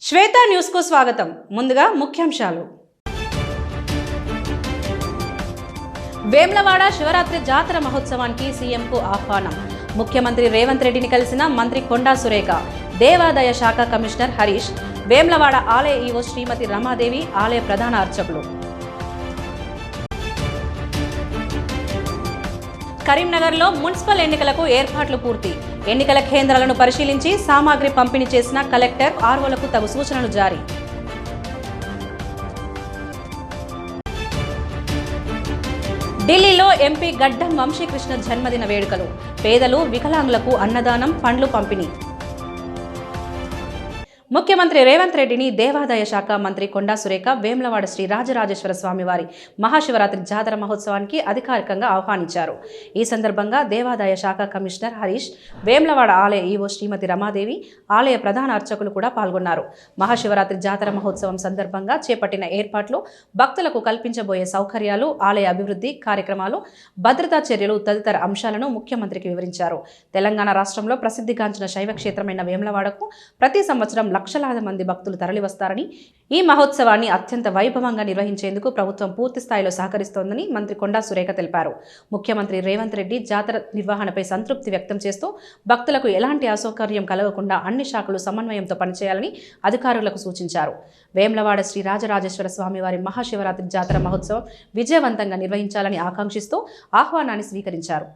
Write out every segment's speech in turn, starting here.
శ్వేత న్యూస్కు స్వాగతం. ముందుగా ముఖ్యాంశాలు. వేమ్లవాడ శివరాత్రి జాతర మహోత్సవానికి సీఎంకు ఆహ్వానం. ముఖ్యమంత్రి రేవంత్ రెడ్డిని కలిసిన మంత్రి కొండా సురేఖ దేవాదాయ శాఖ కమిషనర్ హరీష్ వేమ్లవాడ ఆలయ ఈవో శ్రీమతి రమాదేవి ఆలయ ప్రధాన అర్చకులు. కరీంనగర్లో మున్సిపల్ ఎన్నికలకు ఏర్పాట్లు పూర్తి. ఎన్నికల కేంద్రాలను పరిశీలించి సామాగ్రి పంపిణీ చేసిన కలెక్టర్ ఆర్వోలకు తగు సూచనలు జారీ. ఎంపీ గడ్డం వంశీకృష్ణ జన్మదిన వేడుకలు. పేదలు వికలాంగులకు అన్నదానం పండ్లు పంపిణీ. ముఖ్యమంత్రి రేవంత్ రెడ్డిని దేవాదాయ శాఖ మంత్రి కొండా సురేఖ వేములవాడ శ్రీ రాజరాజేశ్వర స్వామి వారి మహాశివరాత్రి జాతర మహోత్సవానికి అధికారికంగా ఆహ్వానించారు. ఈ సందర్భంగా దేవాదాయ శాఖ కమిషనర్ హరీష్ వేములవాడ ఆలయ ఈవో శ్రీమతి రమాదేవి ఆలయ ప్రధాన అర్చకులు కూడా పాల్గొన్నారు. మహాశివరాత్రి జాతర మహోత్సవం సందర్భంగా చేపట్టిన ఏర్పాట్లు భక్తులకు కల్పించబోయే సౌకర్యాలు ఆలయ అభివృద్ధి కార్యక్రమాలు భద్రతా చర్యలు తదితర అంశాలను ముఖ్యమంత్రికి వివరించారు. తెలంగాణ రాష్ట్రంలో ప్రసిద్ధిగాంచిన శైవ క్షేత్రమైన వేములవాడకు ప్రతి సంవత్సరం లక్షలాది మంది భక్తులు తరలివస్తారని ఈ మహోత్సవాన్ని అత్యంత వైభవంగా నిర్వహించేందుకు ప్రభుత్వం పూర్తి స్థాయిలో సహకరిస్తోందని మంత్రి కొండా సురేఖ తెలిపారు. ముఖ్యమంత్రి రేవంత్ రెడ్డి జాతర నిర్వహణపై సంతృప్తి వ్యక్తం చేస్తూ భక్తులకు ఎలాంటి అసౌకర్యం కలగకుండా అన్ని శాఖలు సమన్వయంతో పనిచేయాలని అధికారులకు సూచించారు. వేములవాడ శ్రీ రాజరాజేశ్వర స్వామి వారి మహాశివరాత్రి జాతర మహోత్సవం విజయవంతంగా నిర్వహించాలని ఆకాంక్షిస్తూ ఆహ్వానాన్ని స్వీకరించారు.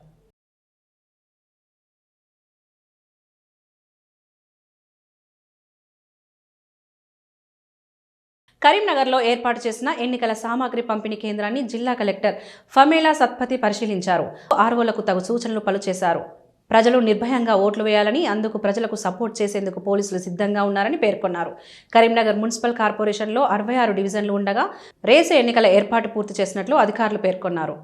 కరీంనగర్లో ఏర్పాటు చేసిన ఎన్నికల సామాగ్రి పంపిణీ కేంద్రాన్ని జిల్లా కలెక్టర్ ఫమేలా సత్పతి పరిశీలించారు. ఆర్వోలకు తగు సూచనలు పలు చేశారు ప్రజలు నిర్భయంగా ఓట్లు వేయాలని అందుకు ప్రజలకు సపోర్ట్ చేసేందుకు పోలీసులు సిద్ధంగా ఉన్నారని పేర్కొన్నారు. కరీంనగర్ మున్సిపల్ కార్పొరేషన్లో అరవై ఆరు డివిజన్లు ఉండగా రేసు ఎన్నికల ఏర్పాటు పూర్తి చేసినట్లు అధికారులు పేర్కొన్నారు.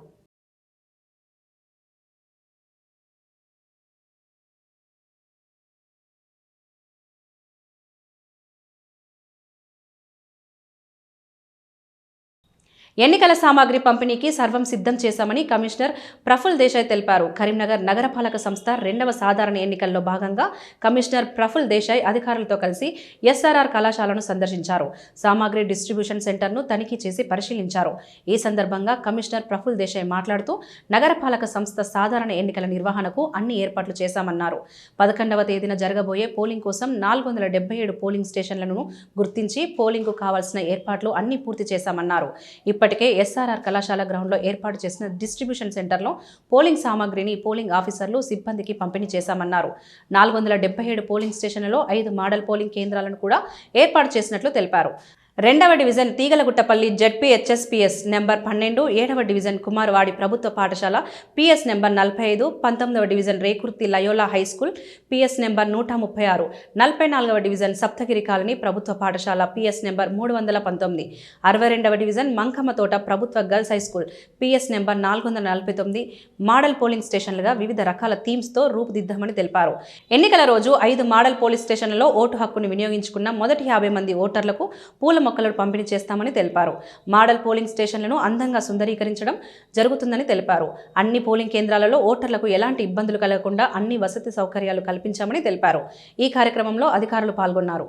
ఎన్నికల సామాగ్రి పంపిణీకి సర్వం సిద్ధం చేశామని కమిషనర్ ప్రఫుల్ దేశాయ్ తెలిపారు. కరీంనగర్ నగరపాలక సంస్థ రెండవ సాధారణ ఎన్నికల్లో భాగంగా కమిషనర్ ప్రఫుల్ దేశాయ్ అధికారులతో కలిసి ఎస్ఆర్ఆర్ కళాశాలను సందర్శించారు. సామాగ్రి డిస్ట్రిబ్యూషన్ సెంటర్ను తనిఖీ చేసి పరిశీలించారు. ఈ సందర్భంగా కమిషనర్ ప్రఫుల్ దేశాయ్ మాట్లాడుతూ నగరపాలక సంస్థ సాధారణ ఎన్నికల నిర్వహణకు అన్ని ఏర్పాట్లు చేశామన్నారు. పదకొండవ తేదీన జరగబోయే పోలింగ్ కోసం నాలుగు వందల డెబ్బై ఏడు పోలింగ్ స్టేషన్లను గుర్తించి పోలింగ్కు కావాల్సిన ఏర్పాట్లు అన్ని పూర్తి చేశామన్నారు. ఇప్పటి ఇప్పటికే ఎస్ఆర్ఆర్ కళాశాల గ్రౌండ్లో ఏర్పాటు చేసిన డిస్ట్రిబ్యూషన్ సెంటర్లో పోలింగ్ సామాగ్రిని పోలింగ్ ఆఫీసర్లు సిబ్బందికి పంపిణీ చేశామన్నారు. నాలుగు వందల ఏడు పోలింగ్ స్టేషన్లలో ఐదు మోడల్ పోలింగ్ కేంద్రాలను కూడా ఏర్పాటు చేసినట్లు తెలిపారు. రెండవ division Teegalaguttapalli ZP HSPS number పన్నెండు ఏడవ డివిజన్ కుమారవాడి ప్రభుత్వ పాఠశాల పిఎస్ నెంబర్ నలభై ఐదు పంతొమ్మిదవ division Rekurthi Loyola high school PS number నూట ముప్పై ఆరు నలభై నాలుగవ డివిజన్ సప్తగిరి కాలనీ ప్రభుత్వ పాఠశాల పిఎస్ నెంబర్ మూడు వందల పంతొమ్మిది అరవై రెండవ డివిజన్ మంకమ్మతోట ప్రభుత్వ girls high school PS number నాలుగు వందల నలభై తొమ్మిది మోడల్ పోలింగ్ స్టేషన్లుగా వివిధ రకాల థీమ్స్తో రూపుదిద్దామని తెలిపారు. ఎన్నికల రోజు ఐదు మోడల్ పోలింగ్ స్టేషన్లలో ఓటు హక్కును వినియోగించుకున్న మొదటి యాభై మంది ఓటర్లకు పూల మొక్కలను పంపిణీ చేస్తామని తెలిపారు. మోడల్ పోలింగ్ స్టేషన్లను అందంగా సుందరీకరించడం జరుగుతుందని తెలిపారు. అన్ని పోలింగ్ కేంద్రాలలో ఓటర్లకు ఎలాంటి ఇబ్బందులు కలగకుండా అన్ని వసతి సౌకర్యాలు కల్పించామని తెలిపారు. ఈ కార్యక్రమంలో అధికారులు పాల్గొన్నారు.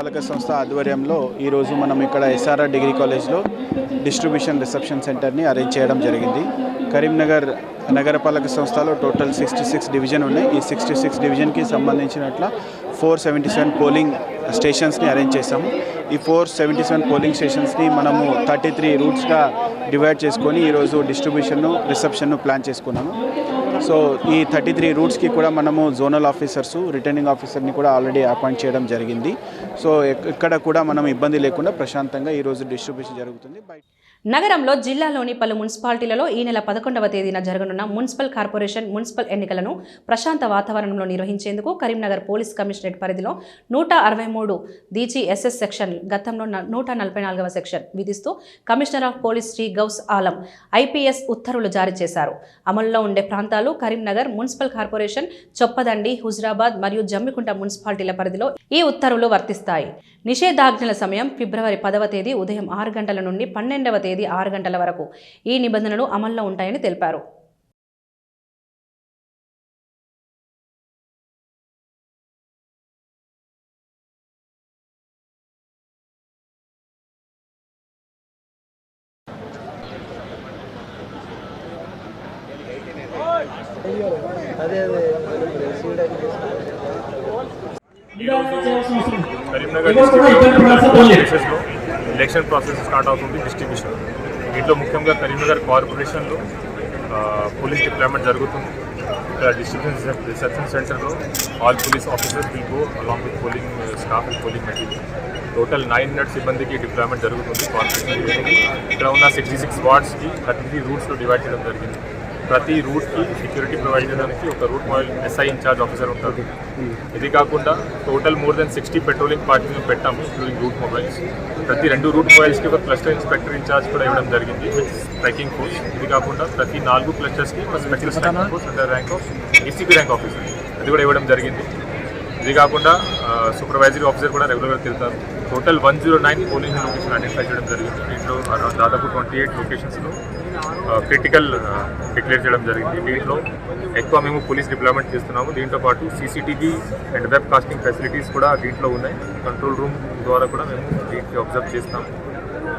పాలక సంస్థ ఆధ్వర్యంలో ఈరోజు మనం ఇక్కడ ఎస్ఆర్ఆర్ డిగ్రీ కాలేజ్లో డిస్ట్రిబ్యూషన్ రిసెప్షన్ సెంటర్ని అరేంజ్ చేయడం జరిగింది. కరీంనగర్ నగరపాలక సంస్థలో టోటల్ సిక్స్టీ సిక్స్ డివిజన్ ఉన్నాయి. ఈ సిక్స్టీ సిక్స్ డివిజన్కి సంబంధించినట్ల ఫోర్ సెవెంటీ సెవెన్ పోలింగ్ స్టేషన్స్ని అరేంజ్ చేశాము. ఈ ఫోర్ సెవెంటీ సెవెన్ పోలింగ్ స్టేషన్స్ని మనము థర్టీ త్రీ రూట్స్గా డివైడ్ చేసుకొని ఈరోజు డిస్ట్రిబ్యూషన్ను రిసెప్షన్ను ప్లాన్ చేసుకున్నాము. సో ఈ థర్టీ త్రీ రూట్స్కి కూడా మనము జోనల్ ఆఫీసర్స్ రిటర్నింగ్ ఆఫీసర్ని కూడా ఆల్రెడీ అపాయింట్ చేయడం జరిగింది. సో ఇక్కడ కూడా మనం ఇబ్బంది లేకుండా ప్రశాంతంగా ఈరోజు డిస్ట్రిబ్యూషన్ జరుగుతుంది. బయట నగరంలో జిల్లాలోని పలు మున్సిపాలిటీలలో ఈ నెల పదకొండవ తేదీన జరగనున్న మున్సిపల్ కార్పొరేషన్ మున్సిపల్ ఎన్నికలను ప్రశాంత వాతావరణంలో నిర్వహించేందుకు కరీంనగర్ పోలీస్ కమిషనరేట్ పరిధిలో నూట అరవై మూడు ఎస్ఎస్ సెక్షన్ గతంలో నూట నలభై నాలుగవ సెక్షన్ విధిస్తూ commissioner of police Shri Gous Alam IPS ఉత్తర్వులు జారీ చేశారు. అమల్లో ఉండే ప్రాంతాలు కరీంనగర్ మున్సిపల్ కార్పొరేషన్ చొప్పదండి హుజరాబాద్ మరియు జమ్మికుంట మున్సిపాలిటీల పరిధిలో ఈ ఉత్తర్వులు వర్తిస్తాయి. నిషేధాజ్ఞల సమయం ఫిబ్రవరి పదవ తేదీ ఉదయం ఆరు గంటల నుండి పన్నెండవ తేదీ తేదీ ఆరు గంటల వరకు. ఈ నిబంధనలు అమల్లో ఉంటాయని తెలిపారు. Karimnagar district election process start అవుతుంది డిస్ట్రిబ్యూషన్ గోదావరి కార్పొరేషన్లో పోలీస్ డిప్లాయ్మెంట్ జరుగుతుంది. ఇక్కడ డిస్ట్రిబ్యూషన్ రిసెప్షన్ సెంటర్లో all police officers will go along with polling uh, staff and polling material. Total nine minutes సిబ్బందికి డిప్లాయ్మెంట్ జరుగుతుంది కార్పొరేషన్ ఇక్కడ ఉన్న సిక్స్టీ సిక్స్ వార్డ్స్కి థర్టీ త్రీ రూట్స్లో డివైడ్ చేయడం జరిగింది. ప్రతి రూట్కి సెక్యూరిటీ ప్రొవైడ్ చేయడానికి ఒక route mobile SI in charge officer ఉంటారు. ఇది కాకుండా total more than sixty patrolling పార్టీలు పెట్టాము ఇంక్లూడింగ్ రూట్ మొబైల్స్ ప్రతి రెండు రూట్ మొబైల్స్కి ఒక క్లస్టర్ ఇన్స్పెక్టర్ ఇన్ఛార్జ్ కూడా ఇవ్వడం జరిగింది విత్ ట్రెకింగ్ ఫోర్స్ ఇది కాకుండా ప్రతి నాలుగు క్లస్టర్స్కి ఒక special force under rank of ACP rank officer అది కూడా ఇవ్వడం జరిగింది. ఇది కాకుండా సూపర్వైజరీ ఆఫీసర్ కూడా రెగ్యులర్గా తిరుగుతారు. Total one zero nine polling location identify చేయడం జరిగింది. దీంట్లో దాదాపు ట్వంటీ ఎయిట్ లొకేషన్స్లో క్రిటికల్ డిక్లేర్ చేయడం జరిగింది. దీంట్లో ఎక్కువ మేము పోలీస్ డిప్లాయ్మెంట్ చేస్తున్నాము. దీంతో పాటు CCTV and web casting facilities కూడా దీంట్లో ఉన్నాయి. కంట్రోల్ రూమ్ ద్వారా కూడా మేము దీనికి అబ్జర్వ్ చేస్తాము.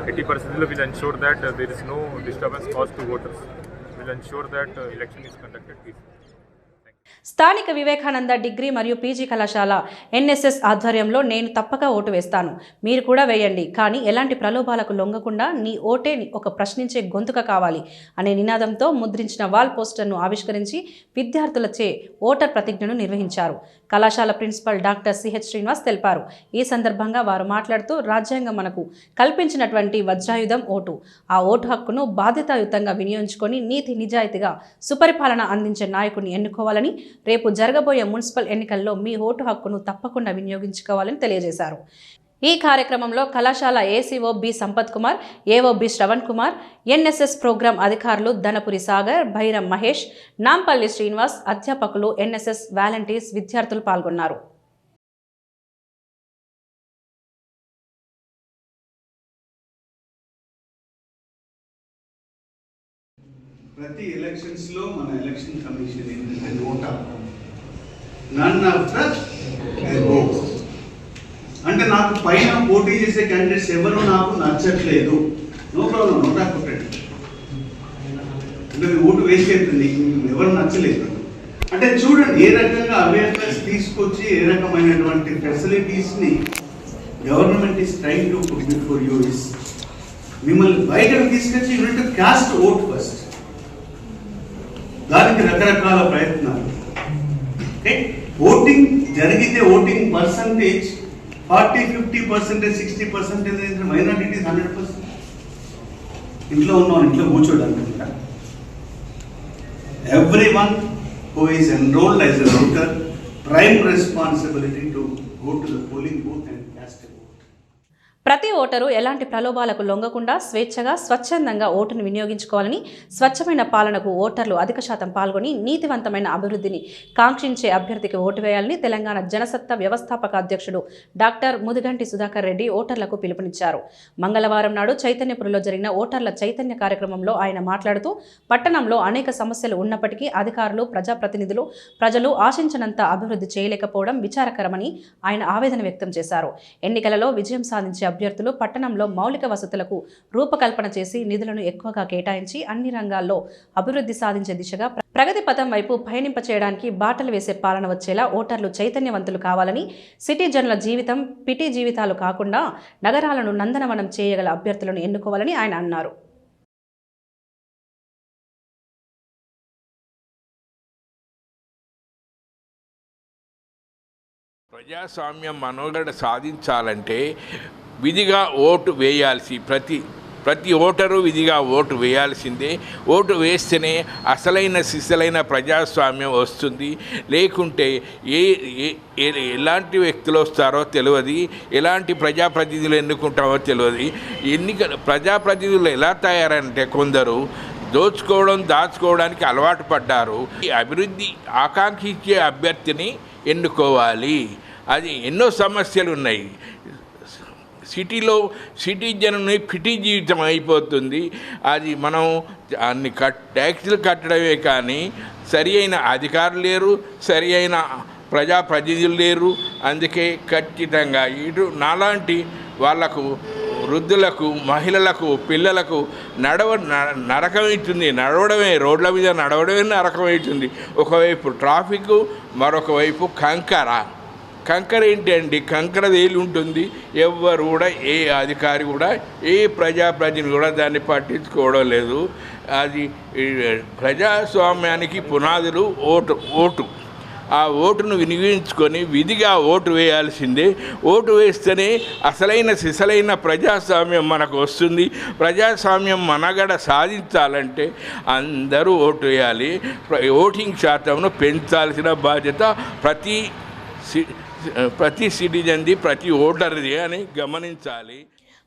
ఎట్టి పరిస్థితుల్లో will ensure that there is no disturbance cause to voters will ensure that election is conducted peaceful స్థానిక వివేకానంద డిగ్రీ మరియు పీజీ కళాశాల ఎన్ఎస్ఎస్ ఆధ్వర్యంలో నేను తప్పక ఓటు వేస్తాను. మీరు కూడా వేయండి. కానీ ఎలాంటి ప్రలోభాలకు లొంగకుండా నీ ఓటే ఒక ప్రశ్నించే గొంతుక కావాలి అనే నినాదంతో ముద్రించిన వాల్ పోస్టర్ను ఆవిష్కరించి విద్యార్థులచే ఓటర్ ప్రతిజ్ఞను నిర్వహించారు. కళాశాల ప్రిన్సిపల్ డాక్టర్ సిహెచ్ శ్రీనివాస్ తెలిపారు. ఈ సందర్భంగా వారు మాట్లాడుతూ రాజ్యాంగం మనకు కల్పించినటువంటి వజ్రాయుధం ఓటు. ఆ ఓటు హక్కును బాధ్యతాయుతంగా వినియోగించుకొని నీతి నిజాయితీగా సుపరిపాలన అందించే నాయకుడిని ఎన్నుకోవాలని రేపు జరగబోయే మున్సిపల్ ఎన్నికల్లో మీ ఓటు హక్కును తప్పకుండా వినియోగించుకోవాలని తెలియజేశారు. ఈ కార్యక్రమంలో కళాశాల ACO B Sampath Kumar AO B Shravan Kumar NSS programme అధికారులు ధనపురి సాగర్ భైరం మహేష్ నాంపల్లి శ్రీనివాస్ అధ్యాపకులు ఎన్ఎస్ఎస్ వాలంటీర్స్ విద్యార్థులు పాల్గొన్నారు. ప్రతి ఎలక్షన్స్లో మన ఎలక్షన్ కమిషన్ ఏంటంటే NOTA none of the above అంటే నాకు పైన పోటీ చేసే క్యాండిడేట్స్ ఎవరు నాకు నచ్చట్లేదు. నో ప్రాబ్లం నోటా కొట్టండి అంటే ఓటు వేస్ట్ అవుతుంది ఎవరు నచ్చలేదు. అంటే చూడండి ఏ రకంగా అవేర్నెస్ తీసుకొచ్చి ఏ రకమైనటువంటి ఫెసిలిటీస్ని government is trying to put for you is మిమ్మల్ని బయటకు తీసుకొచ్చి యూనిట్ కాస్ట్ ఓట్ ఫస్ట్ దానికి రకరకాల ప్రయత్నాలు. ఓటింగ్ జరిగితే voting percentage forty fifty percentage sixty percentage minorities hundred percent ఇంట్లో ఉన్నాం ఇంట్లో కూర్చోడానికి every one who is enrolled as a voter prime responsibility to go to the polling booth and cast ప్రతి voter ఎలాంటి ప్రలోభాలకు లొంగకుండా స్వేచ్ఛగా స్వచ్ఛందంగా ఓటును వినియోగించుకోవాలని స్వచ్ఛమైన పాలనకు ఓటర్లు అధిక శాతం పాల్గొని నీతివంతమైన అభివృద్ధిని కాంక్షించే అభ్యర్థికి ఓటు వేయాలని తెలంగాణ జనసత్తా వ్యవస్థాపక అధ్యక్షుడు డాక్టర్ ముదిగంటి సుధాకర్ రెడ్డి ఓటర్లకు పిలుపునిచ్చారు. మంగళవారం నాడు చైతన్యపురంలో జరిగిన ఓటర్ల చైతన్య కార్యక్రమంలో ఆయన మాట్లాడుతూ పట్టణంలో అనేక సమస్యలు ఉన్నప్పటికీ అధికారులు ప్రజాప్రతినిధులు ప్రజలు ఆశించినంత అభివృద్ధి చేయలేకపోవడం విచారకరమని ఆయన ఆవేదన వ్యక్తం చేశారు. ఎన్నికలలో విజయం సాధించే అభ్యర్థులు పట్టణంలో మౌలిక వసతులకు రూపకల్పన చేసి నిధులను ఎక్కువగా కేటాయించి అన్ని రంగాల్లో అభివృద్ధి సాధించే దిశగా ప్రగతి పథం వైపు పయనింప చేయడానికి బాటలు వేసే పాలన వచ్చేలా ఓటర్లు చైతన్యవంతులు కావాలని సిటిజన్ల జీవితం పిటి జీవితాలు కాకుండా నగరాలను నందనవనం చేయగల అభ్యర్థులను ఎన్నుకోవాలని ఆయన అన్నారు. ప్రజాస్వామ్యం మనోగడ సాధించాలంటే విధిగా ఓటు వేయాల్సి ప్రతి ప్రతి ఓటరు విధిగా ఓటు వేయాల్సిందే. ఓటు వేస్తేనే అసలైన సిసలైన ప్రజాస్వామ్యం వస్తుంది. లేకుంటే ఏ ఏ- ఎలాంటి వ్యక్తులు వస్తారో తెలియదు. ఎలాంటి ప్రజాప్రతినిధులు ఎన్నుకుంటామో తెలియదు. ఎన్నిక ప్రజాప్రతినిధులు ఎలా తయారంటే కొందరు దోచుకోవడం దాచుకోవడానికి అలవాటు పడ్డారు. ఈ అభివృద్ధి ఆకాంక్షించే అభ్యర్థిని ఎన్నుకోవాలి. అది ఎన్నో సమస్యలు ఉన్నాయి సిటీలో సిటీ జనంని ఫిటీ జీవితం అయిపోతుంది. అది మనం అన్ని కట్ ట్యాక్సులు కట్టడమే కానీ సరి అయిన అధికారులు లేరు సరి అయిన ప్రజాప్రతినిధులు లేరు. అందుకే ఖచ్చితంగా ఇటు నాలాంటి వాళ్ళకు వృద్ధులకు మహిళలకు పిల్లలకు నడవ న- నరకమవుతుంది నడవడమే రోడ్ల మీద నడవడమే నరకమవుతుంది ఒకవైపు ట్రాఫిక్ మరొక వైపు కంకర. కంకర ఏంటండి కంకర వేలు ఉంటుంది. ఎవ్వరు కూడా ఏ అధికారి కూడా ఏ ప్రజాప్రతినిధి కూడా దాన్ని పట్టించుకోవడం లేదు. అది ప్రజాస్వామ్యానికి పునాదులు ఓటు ఓటు. ఆ ఓటును వినియోగించుకొని విధిగా ఓటు వేయాల్సిందే. ఓటు వేస్తేనే అసలైన సిసలైన ప్రజాస్వామ్యం మనకు వస్తుంది. ప్రజాస్వామ్యం మనగడ సాధించాలంటే అందరూ ఓటు వేయాలి. ఓటింగ్ శాతంను పెంచాల్సిన బాధ్యత ప్రతి సి- ప్రతి సిటిజన్ది ప్రతి ఓటర్ది అని గమనించాలి.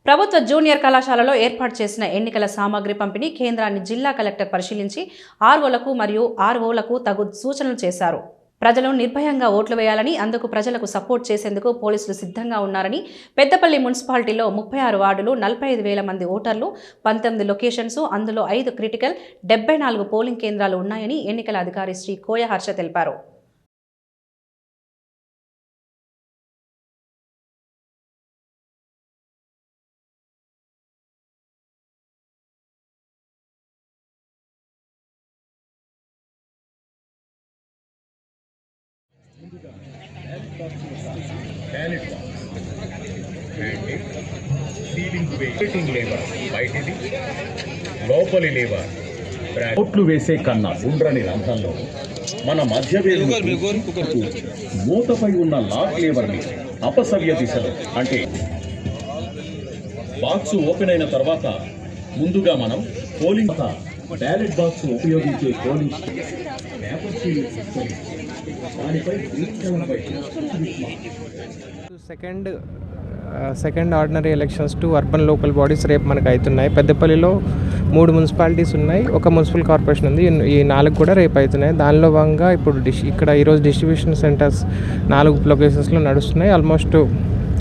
ప్రభుత్వ జూనియర్ కళాశాలలో ఏర్పాటు చేసిన ఎన్నికల సామాగ్రి పంపిణీ కేంద్రాన్ని జిల్లా కలెక్టర్ పరిశీలించి ఆర్ఓలకు మరియు ఆర్ఓలకు తగు సూచనలు చేశారు. ప్రజలు నిర్భయంగా ఓట్లు వేయాలని అందుకు ప్రజలకు సపోర్ట్ చేసేందుకు పోలీసులు సిద్ధంగా ఉన్నారని పెద్దపల్లి మున్సిపాలిటీలో ముప్పై ఆరు వార్డులు నలభై ఐదు వేల మంది ఓటర్లు పంతొమ్మిది లొకేషన్స్ అందులో ఐదు క్రిటికల్ డెబ్బై నాలుగు పోలింగ్ కేంద్రాలు ఉన్నాయని ఎన్నికల అధికారి శ్రీ కోయ హర్ష తెలిపారు. సీలింగ్ వెయిటింగ్ లేబర్ బయటిది లోపలి లేబర్ ఓట్లు వేసే కన్నా గుండ్రని రంధ్రంలో మన మధ్య మూతపై ఉన్న లాక్ లేబర్ని అపసవ్య దిశలో అంటే బాక్స్ ఓపెన్ అయిన తర్వాత ముందుగా మనం పోలింగ్ బ్యాలెట్ బాక్స్ ఉపయోగించే polling second second ordinary elections to urban local bodies రేపు మనకు అవుతున్నాయి. పెద్దపల్లిలో మూడు మున్సిపాలిటీస్ ఉన్నాయి. ఒక మున్సిపల్ కార్పొరేషన్ ఉంది. ఈ- నాలుగు కూడా రేపు అవుతున్నాయి. దానిలో భాగంగా ఇప్పుడు డిష్ ఇక్కడ ఈరోజు డిస్ట్రిబ్యూషన్ సెంటర్స్ నాలుగు లొకేషన్స్లో నడుస్తున్నాయి. ఆల్మోస్ట్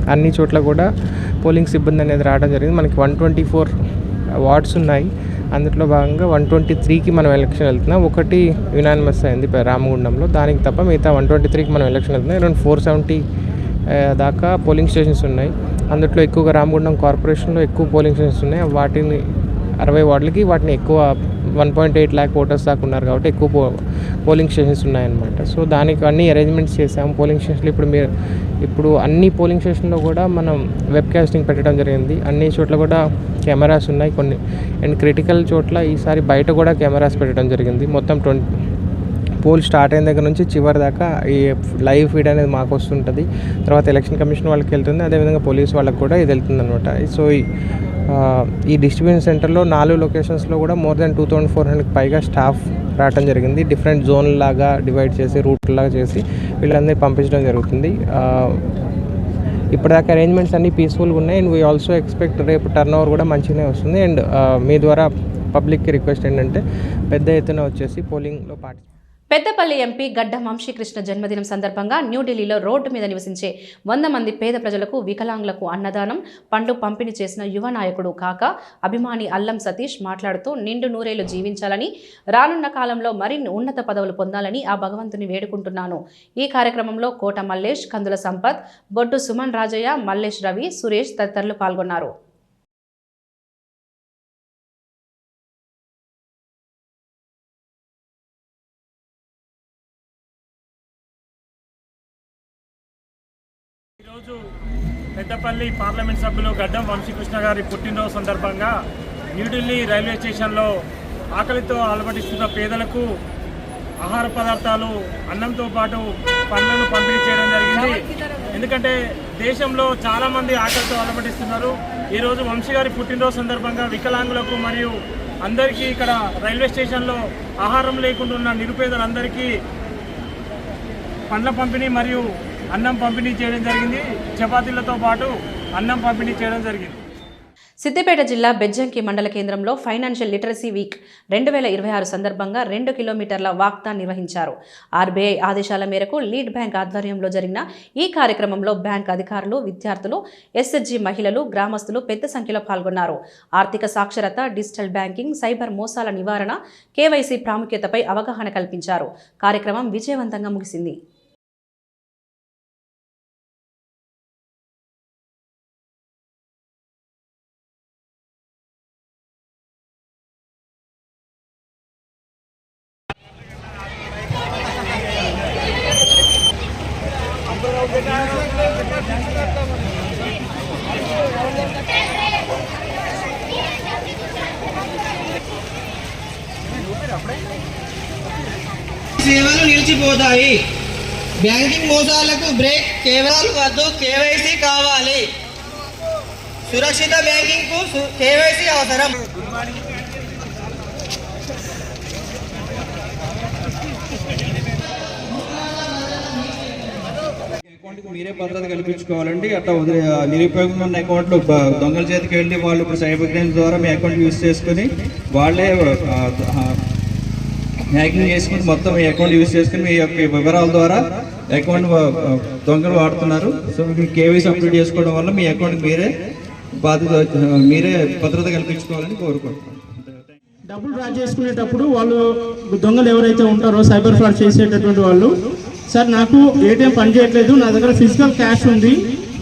అన్ని చోట్ల కూడా పోలింగ్ సిబ్బంది అనేది రావడం జరిగింది. మనకి వన్ ట్వంటీ ఫోర్ వార్డ్స్ ఉన్నాయి. అందులో భాగంగా వన్ ట్వంటీ త్రీకి మనం ఎలక్షన్ వెళ్తున్నాం. ఒకటి యునానిమస్ అయింది రామగుండంలో. దానికి తప్ప మిగతా వన్ ట్వంటీ త్రీకి మనం ఎలక్షన్ వెళ్తున్నాం. అరౌండ్ ఫోర్ సెవెంటీ దాకా పోలింగ్ స్టేషన్స్ ఉన్నాయి. అందులో ఎక్కువగా రామగుండం కార్పొరేషన్లో ఎక్కువ పోలింగ్ స్టేషన్స్ ఉన్నాయి. వాటిని అరవై వార్డులకి వాటిని ఎక్కువ one point eight lakh voters దాకా ఉన్నారు కాబట్టి ఎక్కువ పో పోలింగ్ స్టేషన్స్ ఉన్నాయన్నమాట. సో దానికి అన్ని అరేంజ్మెంట్స్ చేసాం పోలింగ్ స్టేషన్లు ఇప్పుడు మీరు ఇప్పుడు అన్ని పోలింగ్ స్టేషన్లో కూడా మనం వెబ్ కాస్టింగ్ పెట్టడం జరిగింది. అన్ని చోట్ల కూడా కెమెరాస్ ఉన్నాయి కొన్ని. అండ్ క్రిటికల్ చోట్ల ఈసారి బయట కూడా కెమెరాస్ పెట్టడం జరిగింది. మొత్తం ట్వంటీ పోల్ స్టార్ట్ అయిన దగ్గర నుంచి చివరి దాకా ఈ లైవ్ ఫీడ్ అనేది మాకు వస్తుంటుంది. తర్వాత ఎలక్షన్ కమిషన్ వాళ్ళకి వెళ్తుంది. అదేవిధంగా పోలీస్ వాళ్ళకి కూడా ఇది వెళ్తుంది అనమాట సో ఈ డిస్ట్రిబ్యూషన్ సెంటర్లో నాలుగు లొకేషన్స్లో కూడా more than two thousand four hundred పైగా స్టాఫ్ రావడం జరిగింది. డిఫరెంట్ జోన్ లాగా డివైడ్ చేసి రూట్ లాగా చేసి వీళ్ళందరినీ పంపించడం జరుగుతుంది. ఇప్పటిదాకా అరేంజ్మెంట్స్ అన్నీ పీస్ఫుల్గా ఉన్నాయి. అండ్ వీ ఆల్సో ఎక్స్పెక్ట్ రేపు టర్న్ ఓవర్ కూడా మంచిగానే వస్తుంది. అండ్ మీ ద్వారా పబ్లిక్కి రిక్వెస్ట్ ఏంటంటే పెద్ద ఎత్తున వచ్చేసి పోలింగ్లో పార్టిసిపేట్ పెద్దపల్లి ఎంపీ గడ్డ వంశీకృష్ణ జన్మదినం సందర్భంగా న్యూఢిల్లీలో రోడ్డు మీద నివసించే వంద మంది పేద ప్రజలకు వికలాంగులకు అన్నదానం పండ్లు పంపిణీ చేసిన యువ నాయకుడు కాక అభిమాని అల్లం సతీష్ మాట్లాడుతూ నిండు నూరేళ్ళు జీవించాలని రానున్న కాలంలో మరిన్ని ఉన్నత పదవులు పొందాలని ఆ భగవంతుని వేడుకుంటున్నాను. ఈ కార్యక్రమంలో కోట మల్లేష్ కందుల సంపత్ బొడ్డు సుమన్ రాజయ్య మల్లేష్ రవి సురేష్ తదితరులు పాల్గొన్నారు. ఈరోజు పెద్దపల్లి పార్లమెంట్ సభ్యులు గడ్డం వంశీకృష్ణ గారి పుట్టినరోజు సందర్భంగా న్యూఢిల్లీ రైల్వే స్టేషన్లో ఆకలితో అలవటిస్తున్న పేదలకు ఆహార పదార్థాలు అన్నంతో పాటు పండ్లను పంపిణీ చేయడం జరిగింది. ఎందుకంటే దేశంలో చాలామంది ఆకలితో అలవటిస్తున్నారు ఈరోజు వంశీ గారి పుట్టినరోజు సందర్భంగా వికలాంగులకు మరియు అందరికీ ఇక్కడ రైల్వే స్టేషన్లో ఆహారం లేకుండా ఉన్న నిరుపేదలందరికీ పండ్ల పంపిణీ మరియు అన్నం పంపిణీ చేయడం జరిగింది. చపాతీలతో పాటు అన్నం పంపిణీ చేయడం జరిగింది. సిద్దిపేట జిల్లా బెజ్జంకి మండల కేంద్రంలో ఫైనాన్షియల్ లిటరసీ వీక్ రెండు వేల ఇరవై ఆరు సందర్భంగా రెండు కిలోమీటర్ల వాక్థాన్ నిర్వహించారు. ఆర్బీఐ ఆదేశాల మేరకు లీడ్ బ్యాంక్ ఆధ్వర్యంలో జరిగిన ఈ కార్యక్రమంలో బ్యాంక్ అధికారులు విద్యార్థులు ఎస్ఎస్జి మహిళలు గ్రామస్తులు పెద్ద సంఖ్యలో పాల్గొన్నారు. ఆర్థిక సాక్షరత డిజిటల్ బ్యాంకింగ్ సైబర్ మోసాల నివారణ కేవైసీ ప్రాముఖ్యతపై అవగాహన కల్పించారు. కార్యక్రమం విజయవంతంగా ముగిసింది. సేవలు నిలిచిపోతాయి. బ్యాంకింగ్ మోసాలకు బ్రేక్ కేవలం వద్దు కేవైసీ కావాలి. సురక్షిత బ్యాంకింగ్కు కేవైసీ అవసరం. మీరే భద్రత కల్పించుకోవాలండి. అట్లా నిరుపయోగం నిరుపయోగంగా ఉన్న అకౌంట్లు దొంగల చేతికి వెళ్ళి వాళ్ళు ఇప్పుడు సైబర్ క్రైమ్స్ ద్వారా మీ అకౌంట్ యూస్ చేసుకుని వాళ్ళే హ్యాకింగ్ చేసుకుని మొత్తం మీ అకౌంట్ యూస్ చేసుకుని మీ యొక్క వివరాల ద్వారా అకౌంట్ దొంగలు వాడుతున్నారు. సో మీకు కేవైసీ అప్డేట్ చేసుకోవడం వల్ల మీ అకౌంట్ మీరే బాధ్యత మీరే భద్రత కల్పించుకోవాలని కోరుకుంటున్నాను డబ్బులు డ్రా చేసుకునేటప్పుడు వాళ్ళు దొంగలు ఎవరైతే ఉంటారో సైబర్ ఫ్రాడ్ చేసేటటువంటి వాళ్ళు సార్ నాకు ఏటీఎం పనిచేయట్లేదు నా దగ్గర ఫిజికల్ క్యాష్ ఉంది.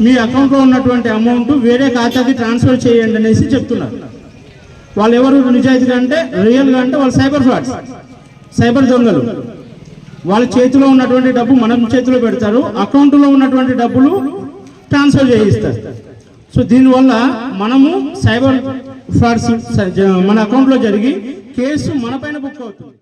మీ అకౌంట్లో ఉన్నటువంటి అమౌంట్ వేరే ఖాతాకి ట్రాన్స్ఫర్ చేయండి అనేసి చెప్తున్నారు. వాళ్ళు ఎవరు నిజాయితీగా అంటే రియల్గా అంటే వాళ్ళు సైబర్ ఫ్రాడ్స్ సైబర్ దొంగలు. వాళ్ళ చేతిలో ఉన్నటువంటి డబ్బు మనం చేతిలో పెడతారు. అకౌంట్లో ఉన్నటువంటి డబ్బులు ట్రాన్స్ఫర్ చేయిస్తారు. సో దీనివల్ల మనము సైబర్ ఫ్రాడ్స్ మన అకౌంట్లో జరిగి కేసు మన పైన బుక్ అవుతుంది.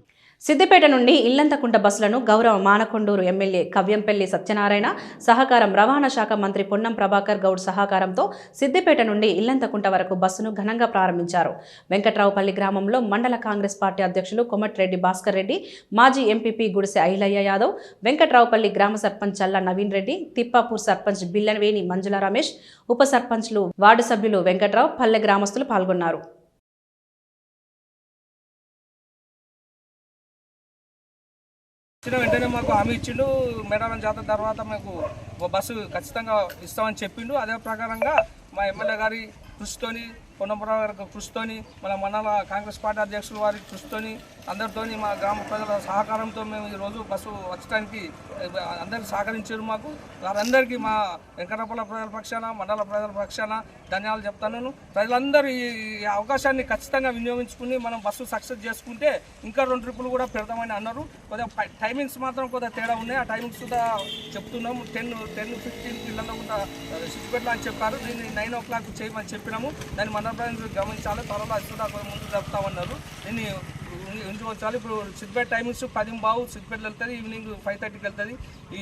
సిద్దిపేట నుండి ఇల్లంతకుంట బస్సులను గౌరవ మానకొండూరు ఎమ్మెల్యే కవ్యంపల్లి సత్యనారాయణ సహకారం రవాణా శాఖ మంత్రి పొన్నం ప్రభాకర్ గౌడ్ సహకారంతో సిద్దిపేట నుండి ఇల్లంతకుంట వరకు బస్సును ఘనంగా ప్రారంభించారు. వెంకట్రావుపల్లి గ్రామంలో మండల కాంగ్రెస్ పార్టీ అధ్యక్షులు కొమటిరెడ్డి భాస్కర్ రెడ్డి మాజీ ఎంపీపీ గుడిసె ఐలయ్య యాదవ్ వెంకట్రావుపల్లి గ్రామ సర్పంచ్ చల్ల నవీన్ రెడ్డి తిప్పాపూర్ సర్పంచ్ బిల్లనవేని మంజుల రమేష్ ఉప సర్పంచ్లు వార్డు సభ్యులు వెంకట్రావు పల్లె గ్రామస్తులు పాల్గొన్నారు. ఇచ్చిన వెంటనే మాకు హామీ ఇచ్చిండు. మేడారం జాతర తర్వాత మాకు బస్సు ఖచ్చితంగా ఇస్తామని చెప్పిండు. అదే ప్రకారంగా మా ఎమ్మెల్యే గారి కృషితోని పొన్నపురావు గారి కృషితోని మన మండల కాంగ్రెస్ పార్టీ అధ్యక్షులు వారి కృషితోని అందరితోని మా గ్రామ ప్రజల సహకారంతో మేము ఈరోజు బస్సు వచ్చడానికి అందరికీ సహకరించారు మాకు. వారందరికీ మా వెంకటపల్ల ప్రజల పక్షాన మండల ప్రజల పక్షాన ధన్యవాదాలు చెప్తాను ప్రజలందరూ ఈ అవకాశాన్ని ఖచ్చితంగా వినియోగించుకుని మనం బస్సు సక్సెస్ చేసుకుంటే ఇంకా రెండు ట్రిప్పులు కూడా పెడతామని అన్నారు. కొద్దిగా టైమింగ్స్ మాత్రం కొద్దిగా తేడా ఉన్నాయి. ఆ టైమింగ్స్ కూడా చెప్తున్నాము టెన్ టెన్ ఫిఫ్టీన్ పిల్లల్లో కూడా సిద్ధిపెట్టాలని అని చెప్పారు. దీన్ని నైన్ ఓ క్లాక్ చేయమని చెప్పినాము. దాన్ని మన ప్రజలు గమనించాలి త్వరలో అది కూడా ముందు ముందు చెప్తామన్నారు దీన్ని ఇంటికి వచ్చాలి. ఇప్పుడు సిద్దిపేట టైమింగ్స్ పది బావు సిద్దిపేటలో వెళ్తుంది ఈవినింగ్ ఫైవ్ థర్టీకి వెళ్తుంది. ఈ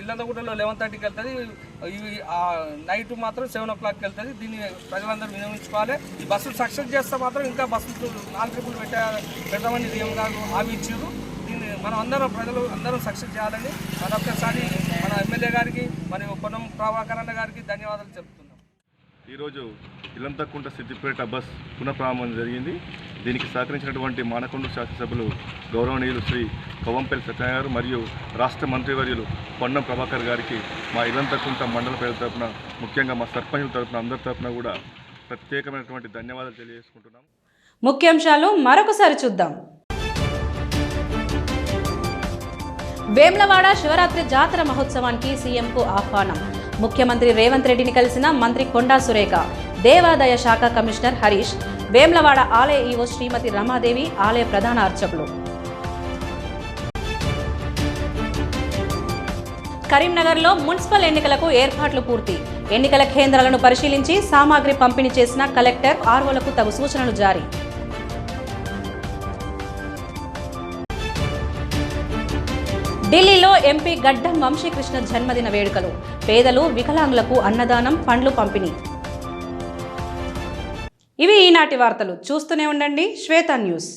ఇల్లందగూడలో లెవెన్ థర్టీకి వెళ్తుంది. ఇవి నైట్ మాత్రం సెవెన్ ఓ క్లాక్కి వెళ్తుంది. దీన్ని ప్రజలందరూ వినియోగించుకోవాలి. ఈ బస్సులు సక్సెస్ చేస్తే మాత్రం ఇంకా బస్సులు నాలుగు ట్రిపులు పెట్టా పెడతామని సీఎం గారు హామీ ఇచ్చారు. దీన్ని మనం అందరం ప్రజలు అందరం సక్సెస్ చేయాలని మరొకసారి మన ఎమ్మెల్యే గారికి మరియు పొన్నం ప్రభాకరణ గారికి ధన్యవాదాలు చెప్తున్నాం. ఈరోజు ఇలంతకుంట సిద్దిపేట బస్ పునఃప్రారంభం జరిగింది. దీనికి సహకరించినటువంటి మానకొండ శాసనసభ్యులు గౌరవనీయులు శ్రీ కవంపల్లి సత్యనారాయణ గారు మరియు రాష్ట్ర మంత్రివర్యులు పొన్నం ప్రభాకర్ గారికి మా ఇదంతకుంట మండల ప్రజల తరపున ముఖ్యంగా మా సర్పంచుల తరపున అందరి తరపున కూడా ప్రత్యేకమైనటువంటి ధన్యవాదాలు తెలియజేసుకుంటున్నాం. ముఖ్యాంశాలు మరొకసారి చూద్దాం. వేమ్లవాడ శివరాత్రి జాతర మహోత్సవానికి సీఎంకు ఆహ్వానం. ముఖ్యమంత్రి రేవంత్ రెడ్డిని కలిసిన మంత్రి కొండా సురేఖ దేవాదాయ శాఖ కమిషనర్ హరీష్ వేమ్లవాడ ఆలయ ఈవో శ్రీమతి రమాదేవి ఆలయ ప్రధాన అర్చకులు. కరీంనగర్లో మున్సిపల్ ఎన్నికలకు ఏర్పాట్లు పూర్తి. ఎన్నికల కేంద్రాలను పరిశీలించి సామాగ్రి పంపిణీ చేసిన కలెక్టర్ ఆర్వోలకు తగు సూచనలు జారీ. ఢిల్లీలో ఎంపీ గడ్డం వంశీకృష్ణ జన్మదిన వేడుకలు. పేదలు వికలాంగులకు అన్నదానం పండ్లు పంపిణీ. ఇవి ఈనాటి వార్తలు. చూస్తూనే ఉండండి శ్వేత న్యూస్.